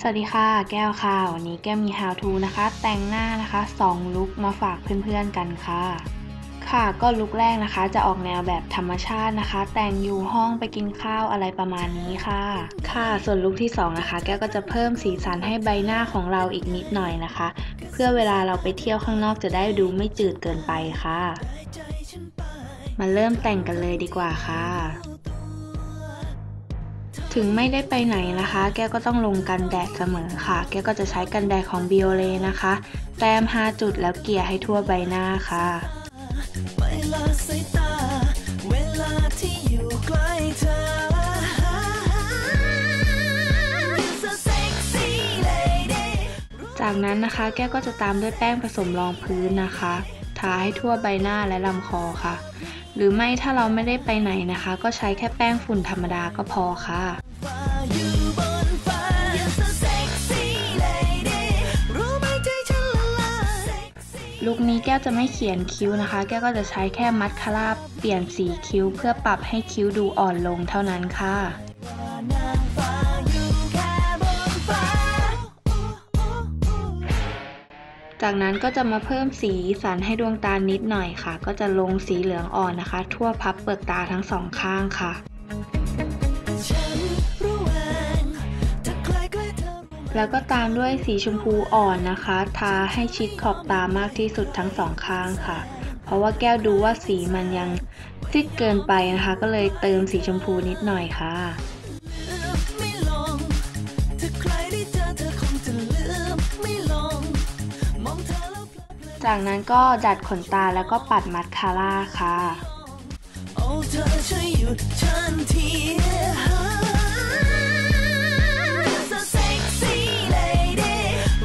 สวัสดีค่ะ แก้วค่ะ วันนี้แก้วมี how to นะคะ แต่งหน้านะคะ2ลุคมาฝากเพื่อนๆกันค่ะ ค่ะก็ลุคแรกนะคะ จะออกแนวแบบธรรมชาตินะคะ แต่งอยู่ห้องไปกินข้าวอะไรประมาณนี้ค่ะ ค่ะ ส่วนลุคที่2นะคะ แก้วก็จะเพิ่มสีสันให้ใบหน้าของเราอีกนิดหน่อยนะคะ เพื่อเวลาเราไปเที่ยวข้างนอกจะได้ดูไม่จืดเกินไปค่ะ มาเริ่มแต่งกันเลยดีกว่าค่ะ ถึงไม่ได้ไปไหนนะคะ แก้วก็ต้องลงกันแดดเสมอค่ะ แก้วก็จะใช้กันแดดของ b i o l e นะคะ แต้ม 5 จุดแล้วเกลี่ยให้ทั่วใบหน้าค่ะเวลาสายตาเวลาที่อยู่ใกล้เธอ So sexy lady จากนั้นนะคะ แก้วก็จะตามด้วยแป้งผสมรองพื้นนะคะ ทาให้ทั่วใบหน้าและลำคอค่ะ หรือไม่ถ้าเราไม่ได้ไปไหนนะคะ ก็ใช้แค่แป้งฝุ่นธรรมดาก็พอค่ะฟ้าอยู่บนฟ้า You're so sexy lady รู้ไหมใจฉันละลายลุคนี้แก้วจะไม่เขียนคิ้วนะคะ แก้วก็จะใช้แค่มัสคาร่าเปลี่ยนสีคิ้วเพื่อปรับให้คิ้วดูอ่อนลงเท่านั้นค่ะ จากนั้นก็จะมาเพิ่มสีสันให้ดวงตานิดหน่อยค่ะ ก็จะลงสีเหลืองอ่อนนะคะ ทั่วพับเปลือกตาทั้งสองข้างค่ะแล้เธอรู้ไหมแล้วก็ตามด้วยสีชมพูอ่อนนะคะ ทาให้ชิดขอบตามากที่สุดทั้งสองข้างค่ะ เพราะว่าแก้วดูว่าสีมันยังซิดเกินไปนะคะ ก็เลยเติมสีชมพูนิดหน่อยค่ะ จากนั้นก็ดัดขนตาแล้วก็ปัดมัสคาร่าค่ะเธอช่วยหยุดฉันที So sexy lady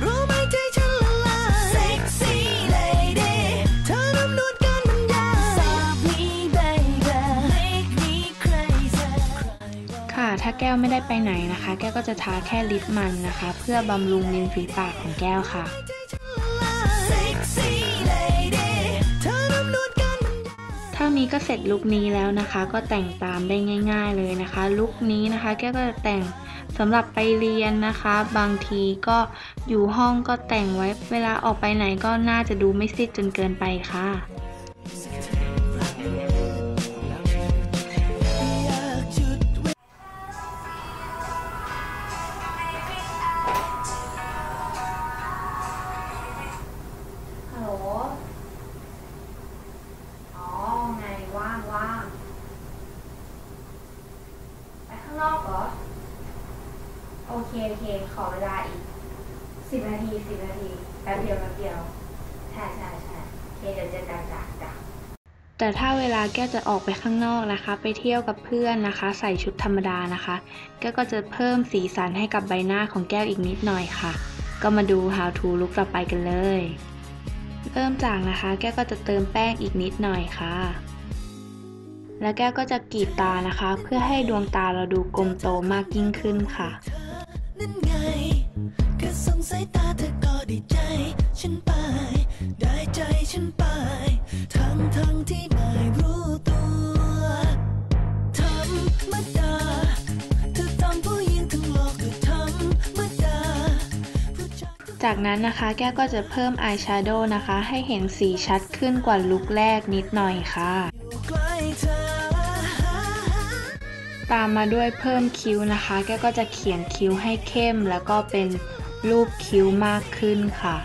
รู้ไหมใจฉันละลาย Sexy lady เธอน้ำนวลการบรรยาย Stop me baby make me crazy ค่ะถ้าแก้วไม่ได้ไปไหนนะคะ แก้วก็จะทาแค่ลิปมันนะคะ เพื่อบำรุงริมฝีปากของแก้วค่ะ ถ้ารบรรยายเท่านี้ก็เสร็จลุคนี้แล้วนะคะ ก็แต่งตามได้ง่าย ๆเลยนะคะ ลุคนี้นะคะแก้วก็จะแต่งสำหรับไปเรียนนะคะ บางทีก็อยู่ห้องก็แต่งไว้ เวลาออกไปไหนก็น่าจะดูไม่ซิดจนเกินไปค่ะ นอกเหรอ โอเคโอเค ขอเวลาอีกสิบนาทีสิบนาทีแป๊บเดียวแป๊บเดียวใช่ใช่ใช่โอเคเดี๋ยวเจอกันจ้ะจ้ะแต่ถ้าเวลาแก้วจะออกไปข้างนอกนะคะ ไปเที่ยวกับเพื่อนนะคะ ใส่ชุดธรรมดานะคะ แก้วก็จะเพิ่มสีสันให้กับใบหน้าของแก้วอีกนิดหน่อยค่ะ ก็มาดู how to ลุกต่อไปกันเลย เริ่มจากนะคะ แก้วก็จะเติมแป้งอีกนิดหน่อยค่ะ แล้วแก้วก็จะกรีดตานะคะ เพื่อให้ดวงตาเราดูกลมโตมากยิ่งขึ้นค่ะจากนั้นนะคะแก้วก็จะเพิ่มอายแชโดว์นะคะ ให้เห็นสีชัดขึ้นกว่าลุคแรกนิดหน่อยค่ะ ตามมาด้วยเพิ่มคิ้วนะคะ แก้ก็จะเขียนคิ้วให้เข้ม แล้วก็เป็นรูปคิ้วมากขึ้นค่ะ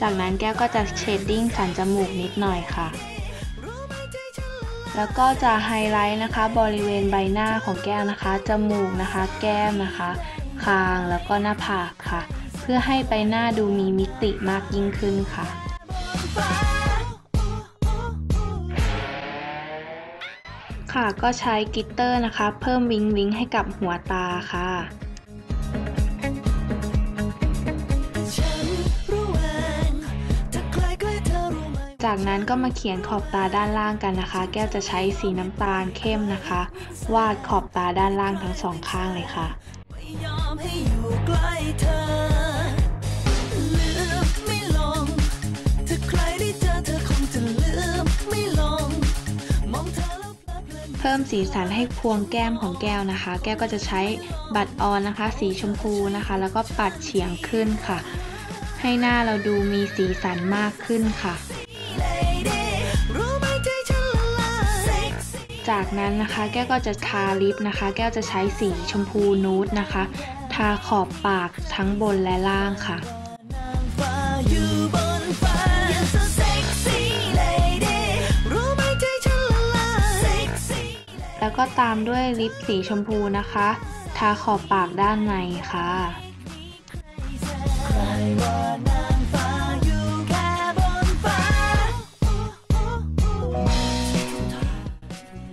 จากนั้นแก้วก็จะเชดดิ้งสันจมูกนิดหน่อยค่ะ แล้วก็จะไฮไลท์นะคะ บริเวณใบหน้าของแก้วนะคะ จมูกนะคะ แก้มนะคะ คางแล้วก็หน้าผากค่ะ เพื่อให้ใบหน้าดูมีมิติมากยิ่งขึ้นค่ะ ค่ะก็ใช้กิตเตอร์นะคะ เพิ่มวิงวิงให้กับหัวตาค่ะจากนั้นก็มาเขียนขอบตาด้านล่างกันนะคะ แก้วจะใช้สีน้ำตาลเข้มนะคะ วาดขอบตาด้านล่างทั้งสองข้างเลยค่ะ ให้อยู่ใกล้เธอลืมไม่ลง ถ้าใครได้เจอเธอคงจะลืมไม่ลงพิ่มสีสันให้พวงแก้มของแก้วนะคะ แก้วก็จะใช้บัตรออนนะคะ สีชมพูนะคะ แล้วก็ปัดเฉียงขึ้นค่ะ ให้หน้าเราดูมีสีสันมากขึ้นค่ะจากนั้นนะคะ แก้วก็จะทาลิปนะคะ แก้วจะใช้สีชมพูนูดนะคะาขอบปากทั้งบนและล่างค่ะแล้วก็ตามด้วยลิปสีชมพูนะคะ ทาขอบปากด้านในค่ะ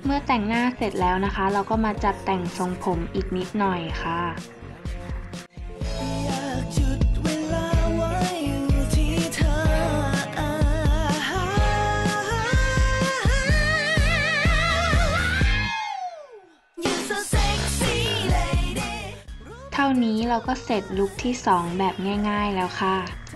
เมื่อแต่งหน้าเสร็จแล้วนะคะ เราก็มาจัดแต่งทรงผมอีกนิดหน่อยค่ะ ก็เสร็จลุคที่ 2 แบบง่าย ๆ แล้วค่ะ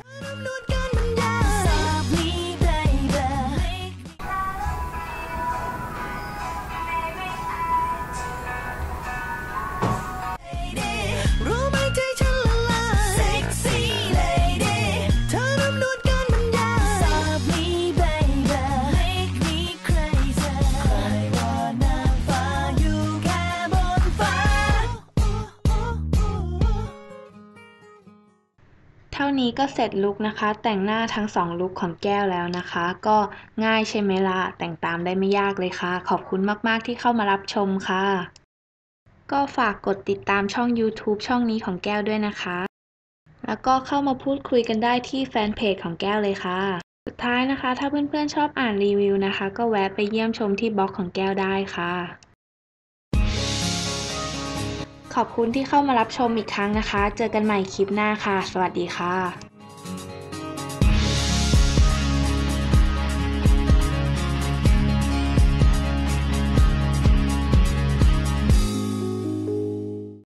เท่านี้ก็เสร็จลุคนะคะ แต่งหน้าทั้งสองลุคของแก้วแล้วนะคะ ก็ง่ายใช่ไหมล่ะ แต่งตามได้ไม่ยากเลยค่ะ ขอบคุณมากๆที่เข้ามารับชมค่ะ ก็ฝากกดติดตามช่อง YouTube ช่องนี้ของแก้วด้วยนะคะ แล้วก็เข้ามาพูดคุยกันได้ที่แฟนเพจของแก้วเลยค่ะ สุดท้ายนะคะ ถ้าเพื่อนๆชอบอ่านรีวิวนะคะ ก็แวะไปเยี่ยมชมที่บล็อกของแก้วได้ค่ะ ขอบคุณที่เข้ามารับชมอีกครั้งนะคะ เจอกันใหม่คลิปหน้าค่ะ สวัสดีค่ะ